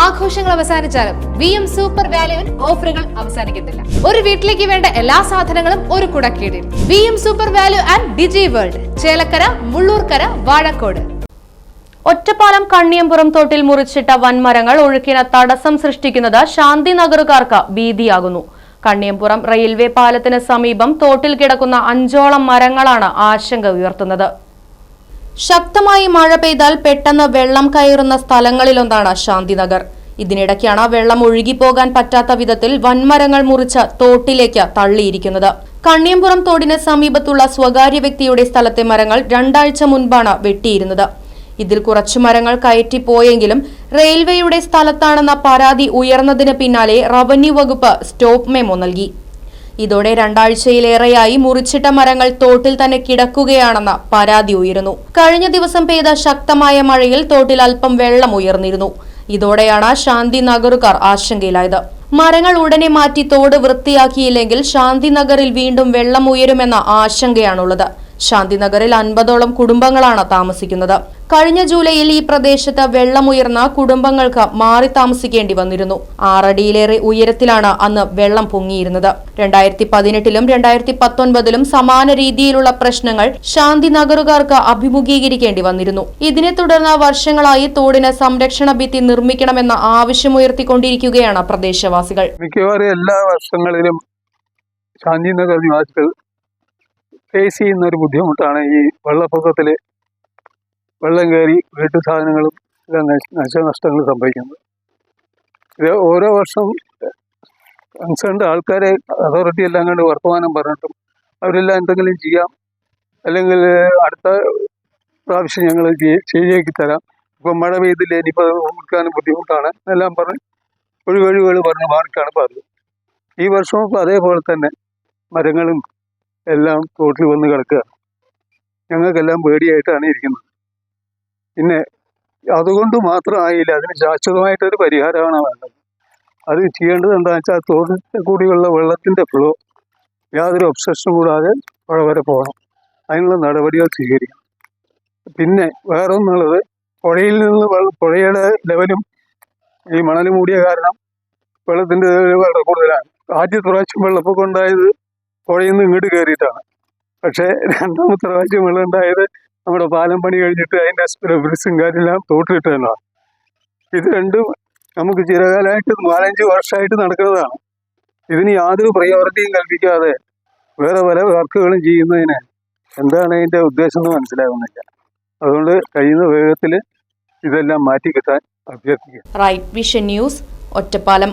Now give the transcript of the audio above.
ആഘോഷങ്ങൾ അവസാനിച്ചാലും V M super വാല്യുവിൽ ഓഫറുകൾ അവസാനിക്കുന്നില്ല ഒരു വീട്ടിലേക്ക് വേണ്ട എല്ലാ സാധനങ്ങളും ഒരു കുടക്കീടിൽ. V M super value and digi world Chelakkara Mullurkara Vazhakkode. Ottapalam Kanniyampuram തോട്ടിൽ മുറിച്ചിട്ട വൻമരങ്ങൾ ഒഴുക്കിന് തടസ്സം സൃഷ്ടിക്കുന്നത് ശാന്തി നഗറുകാർക്ക് ഭീതിയാകുന്നു. കണ്ണിയമ്പുറം റെയിൽവേ പാലത്തിന് സമീപം തോട്ടിൽ കിടക്കുന്ന അഞ്ചോളം മരങ്ങളാണ് ആശങ്ക ഉയർത്തുന്നത്. ശക്തമായി മഴ പെയ്താൽ പെട്ടെന്ന് വെള്ളം കയറുന്ന സ്ഥലങ്ങളിലൊന്നാണ് ശാന്തിനഗർ. ഇതിനിടയ്ക്കാണ് വെള്ളം ഒഴുകിപ്പോകാൻ പറ്റാത്ത വിധത്തിൽ വൻമരങ്ങൾ മുറിച്ച് തോട്ടിലേക്ക് തള്ളിയിരിക്കുന്നത്. കണ്ണിയമ്പുറം തോടിന് സമീപത്തുള്ള സ്വകാര്യ വ്യക്തിയുടെ സ്ഥലത്തെ മരങ്ങൾ രണ്ടാഴ്ച മുൻപാണ് വെട്ടിയിരുന്നത്. ഇതിൽ കുറച്ചു മരങ്ങൾ കയറ്റിപ്പോയെങ്കിലും റെയിൽവേയുടെ സ്ഥലത്താണെന്ന പരാതി ഉയർന്നതിന് പിന്നാലെ റവന്യൂ വകുപ്പ് സ്റ്റോപ്പ് മെമ്മോ നൽകി. ഇതോടെ രണ്ടാഴ്ചയിലേറെയായി മുറിച്ചിട്ട മരങ്ങൾ തോട്ടിൽ തന്നെ കിടക്കുകയാണെന്ന പരാതി ഉയരുന്നു. കഴിഞ്ഞ ദിവസം പെയ്ത ശക്തമായ മഴയിൽ തോട്ടിൽ അല്പം വെള്ളം ഉയർന്നിരുന്നു. ഇതോടെയാണ് ശാന്തി നഗറുകാർ ആശങ്കയിലായത്. മരങ്ങൾ ഉടനെ മാറ്റി തോട് വൃത്തിയാക്കിയില്ലെങ്കിൽ ശാന്തി നഗറിൽ വീണ്ടും വെള്ളം ഉയരുമെന്ന ആശങ്കയാണുള്ളത്. ശാന്തിനഗറിൽ അൻപതോളം കുടുംബങ്ങളാണ് താമസിക്കുന്നത്. കഴിഞ്ഞ ജൂലൈയിൽ ഈ പ്രദേശത്ത് വെള്ളമുയർന്ന കുടുംബങ്ങൾക്ക് മാറി താമസിക്കേണ്ടി വന്നിരുന്നു. ആറടിയിലേറെ ഉയരത്തിലാണ് അന്ന് വെള്ളം പൊങ്ങിയിരുന്നത്. രണ്ടായിരത്തി പതിനെട്ടിലും രണ്ടായിരത്തി പത്തൊൻപതിലും സമാന രീതിയിലുള്ള പ്രശ്നങ്ങൾ ശാന്തിനഗറുകാർക്ക് അഭിമുഖീകരിക്കേണ്ടി വന്നിരുന്നു. ഇതിനെ തുടർന്ന് വർഷങ്ങളായി തോടിന് സംരക്ഷണ ഭിത്തി നിർമ്മിക്കണമെന്ന ആവശ്യമുയർത്തിക്കൊണ്ടിരിക്കുകയാണ് പ്രദേശവാസികൾ. മിക്കവാറും എല്ലാ വർഷങ്ങളിലും ശാന്തിനഗർ നിവാസികൾ ഫേസ് ചെയ്യുന്ന ഒരു ബുദ്ധിമുട്ടാണ് ഈ വെള്ളപ്പൊക്കത്തിൽ വെള്ളം കയറി വീട്ടു സാധനങ്ങളും എല്ലാം നശനഷ്ടങ്ങൾ സംഭവിക്കുന്നത്. ഇത് ഓരോ വർഷം കൺസേൺഡ് ആൾക്കാരെ അതോറിറ്റി എല്ലാം കണ്ട് വർത്തമാനം പറഞ്ഞിട്ടും അവരെല്ലാം എന്തെങ്കിലും ചെയ്യാം അല്ലെങ്കിൽ അടുത്ത പ്രാവശ്യം ഞങ്ങൾ ശരിയാക്കി തരാം. ഇപ്പം മഴ പെയ്തില്ല ഇനിയിപ്പോൾ കൊടുക്കാനും ബുദ്ധിമുട്ടാണ് എന്നെല്ലാം പറഞ്ഞ് ഒഴിവഴിവുകൾ പറഞ്ഞ് മാറിക്കാണ് പറഞ്ഞത്. ഈ വർഷവും അതേപോലെ തന്നെ മരങ്ങളും എല്ലാം തോട്ടിൽ വന്ന് കിടക്കുക. ഞങ്ങൾക്കെല്ലാം പേടിയായിട്ടാണ് ഇരിക്കുന്നത്. പിന്നെ അതുകൊണ്ട് മാത്രം ആയില്ല. അതിന് ശാശ്വതമായിട്ടൊരു പരിഹാരമാണ് വേണ്ടത്. അത് ചെയ്യേണ്ടത് എന്താണെന്ന് വെച്ചാൽ തോട്ടിൽ കൂടിയുള്ള വെള്ളത്തിന്റെ ഫ്ലോ യാതൊരു ഒബ്സഷനും കൂടാതെ പുഴ വരെ പോകണം. അതിനുള്ള നടപടികൾ സ്വീകരിക്കണം. പിന്നെ വേറെ ഒന്നുള്ളത് പുഴയിൽ നിന്ന് പുഴയുടെ ലെവലും ഈ മണൽ മൂടിയ കാരണം വെള്ളത്തിന്റെ കൂടുതലാണ്. ആദ്യ പ്രാവശ്യം വെള്ളപ്പൊക്കം ഉണ്ടായത് പുഴയിൽ നിന്ന് ഇങ്ങോട്ട് കയറിയിട്ടാണ്. പക്ഷേ രണ്ടാമത്തെ പ്രാവശ്യം വെള്ളം ഉണ്ടായത് നമ്മുടെ പാലം പണി കഴിഞ്ഞിട്ട് അതിന്റെ ബ്രിസും കാര്യമെല്ലാം തോട്ടിലിട്ട് തന്നെയാണ്. ഇത് രണ്ടും നമുക്ക് ചിരകാലമായിട്ട് നാലഞ്ച് വർഷമായിട്ട് നടക്കുന്നതാണ്. ഇതിന് യാതൊരു പ്രയോറിറ്റിയും കൽപ്പിക്കാതെ വേറെ പല വർക്കുകളും ചെയ്യുന്നതിന് എന്താണ് അതിന്റെ ഉദ്ദേശം എന്ന് മനസ്സിലാകുന്നില്ല. അതുകൊണ്ട് കഴിയുന്ന വേഗത്തിൽ ഇതെല്ലാം മാറ്റി കിട്ടാൻ അഭ്യർത്ഥിക്കുക റൈറ്റ് വിഷൻ ന്യൂസ് ഒറ്റപ്പാലം.